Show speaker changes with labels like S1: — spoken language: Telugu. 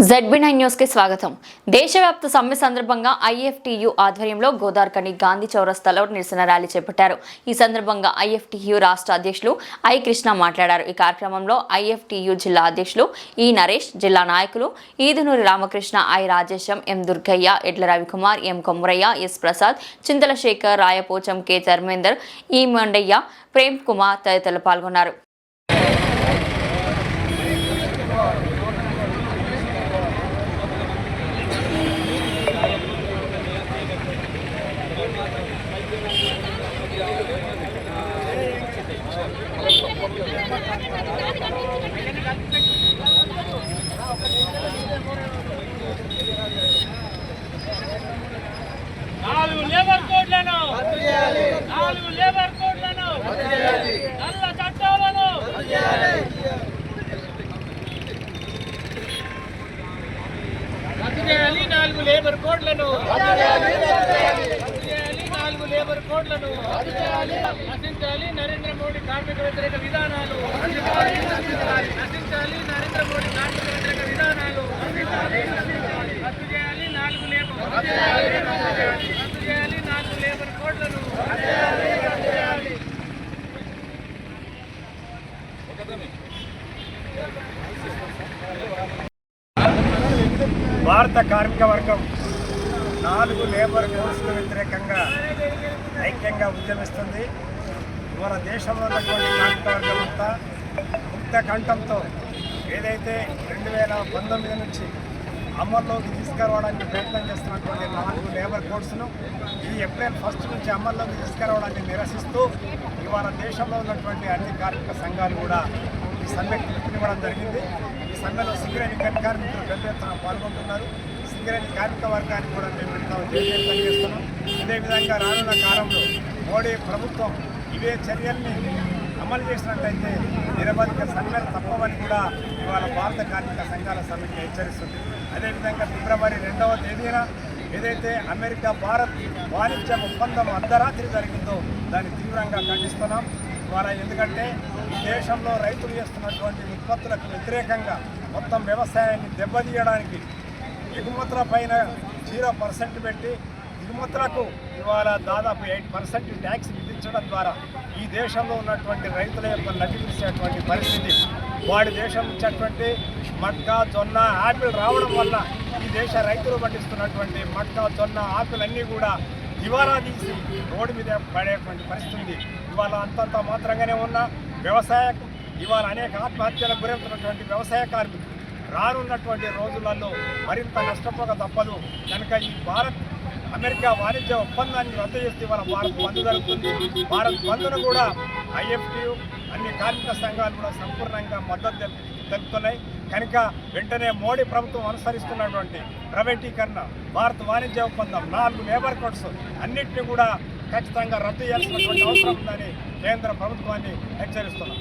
S1: జెడ్బీ నైన్ న్యూస్కి స్వాగతం. దేశవ్యాప్త సమ్మె సందర్భంగా ఐఎఫ్టియు ఆధ్వర్యంలో గోదార్కని గాంధీ చౌరస్తాలో నిరసన ర్యాలీ చేపట్టారు. ఈ సందర్భంగా ఐఎఫ్టియు రాష్ట్ర అధ్యక్షులు ఐ కృష్ణ మాట్లాడారు. ఈ కార్యక్రమంలో ఐఎఫ్టియు జిల్లా అధ్యక్షులు ఈ నరేష్ జిల్లా నాయకులు Edunuri Ramakrishna I Rajesham M Durgaiah Edla Ravikumar M Kommaraiah S Prasad Chintala Shekar Rayapocham K Dharmender E Mandaiah Prem Kumar తదితరులు పాల్గొన్నారు.
S2: నాలుగు లేబర్ కోడ్లను. నాలుగు లేబర్ కోడ్లను. నల్ల చట్టాలను. రద్దు చేయాలి నాలుగు లేబర్ కోడ్లను. నాలుగు లేబర్ కోడ్లను. నశించాలి నరేంద్ర మోడీ కార్మిక వ్యతిరేక విధానాలు నశించాలి నరేంద్ర మోడీ కార్మిక వ్యతిరేక విధానాలు రద్దు చేయాలి నాలుగు లేబర్ రద్దు చేయాలి నాలుగు లేబర్ కోడ్లను
S3: భారత కార్మిక వర్గం నాలుగు లేబర్ కోర్సుల వ్యతిరేకంగా ఐక్యంగా ఉద్యమిస్తుంది. మన దేశంలో ఉన్నటువంటి కార్మిక వర్గం అంతా ముక్త కంఠంతో ఏదైతే రెండు వేల పంతొమ్మిది నుంచి అమల్లోకి తీసుకురావడానికి ప్రయత్నం చేస్తున్నటువంటి నాలుగు లేబర్ కోడ్స్ను ఈ ఏప్రిల్ ఫస్ట్ నుంచి అమల్లోకి తీసుకురావడాన్ని నిరసిస్తూ ఇవాళ దేశంలో ఉన్నటువంటి అన్ని కార్మిక సంఘాలు కూడా ఈ సమ్మెకు పిలుపునివ్వడం జరిగింది. ఈ సమ్మెలో సింగరేణి కార్మికులు పెద్ద ఎత్తున పాల్గొంటున్నారు. సింగరేణి కార్మిక వర్గానికి కూడా మేము ఎంతో జైలు అదేవిధంగా రానున్న కాలంలో మోడీ ప్రభుత్వం ఇవే చర్యల్ని అమలు చేసినట్టయితే నిరవధిక సమ్మెలు తప్పవని కూడా ఇవాళ భారత కార్మిక సంఘాల సమితి హెచ్చరిస్తుంది. అదేవిధంగా ఫిబ్రవరి రెండవ తేదీన ఏదైతే అమెరికా భారత్ వాణిజ్య ఒప్పందం అర్ధరాత్రి జరిగిందో దాన్ని తీవ్రంగా ఖండిస్తున్నాం. ద్వారా ఎందుకంటే ఈ దేశంలో రైతులు చేస్తున్నటువంటి ఉత్పత్తులకు వ్యతిరేకంగా మొత్తం వ్యవసాయాన్ని దెబ్బతీయడానికి దిగుమతుల పైన జీరో పర్సెంట్ పెట్టి దిగుమతులకు ఇవాళ దాదాపు ఎయిట్ పర్సెంట్ ట్యాక్స్ విధించడం ద్వారా ఈ దేశంలో ఉన్నటువంటి రైతుల యొక్క నటించేటువంటి పరిస్థితి. వాడి దేశం ఇచ్చేటువంటి మట్కా జొన్న యాపిల్ రావడం వల్ల ఈ దేశ రైతులు పండిస్తున్నటువంటి మక్క జొన్న ఆకులన్నీ కూడా దివాలా తీసి రోడ్డు మీద పడేటువంటి పరిస్థితి ఉంది ఇవాళ అంతంత మాత్రంగానే ఉన్న వ్యవసాయ ఇవాళ అనేక ఆత్మహత్యలకు గురవుతున్నటువంటి వ్యవసాయ కార్మికులు రానున్నటువంటి రోజులలో మరింత నష్టపోక తప్పదు. కనుక ఈ భారత్ అమెరికా వాణిజ్య ఒప్పందాన్ని రద్దు చేస్తే ఇవాళ భారత్ బంద్ జరుగుతుంది. భారత్ బంద్ను కూడా ఐఎఫ్టియు అన్ని కార్మిక సంఘాలు కూడా సంపూర్ణంగా మద్దతు తెలుపుతున్నాయి. కనుక వెంటనే మోడీ ప్రభుత్వం అనుసరిస్తున్నటువంటి ప్రైవేటీకరణ భారత వాణిజ్య ఒప్పందం నాలుగు లేబర్ కోడ్స్ అన్నింటినీ కూడా ఖచ్చితంగా రద్దు చేయాల్సినటువంటి అవసరం ఉందని కేంద్ర ప్రభుత్వాన్ని హెచ్చరిస్తున్నాం.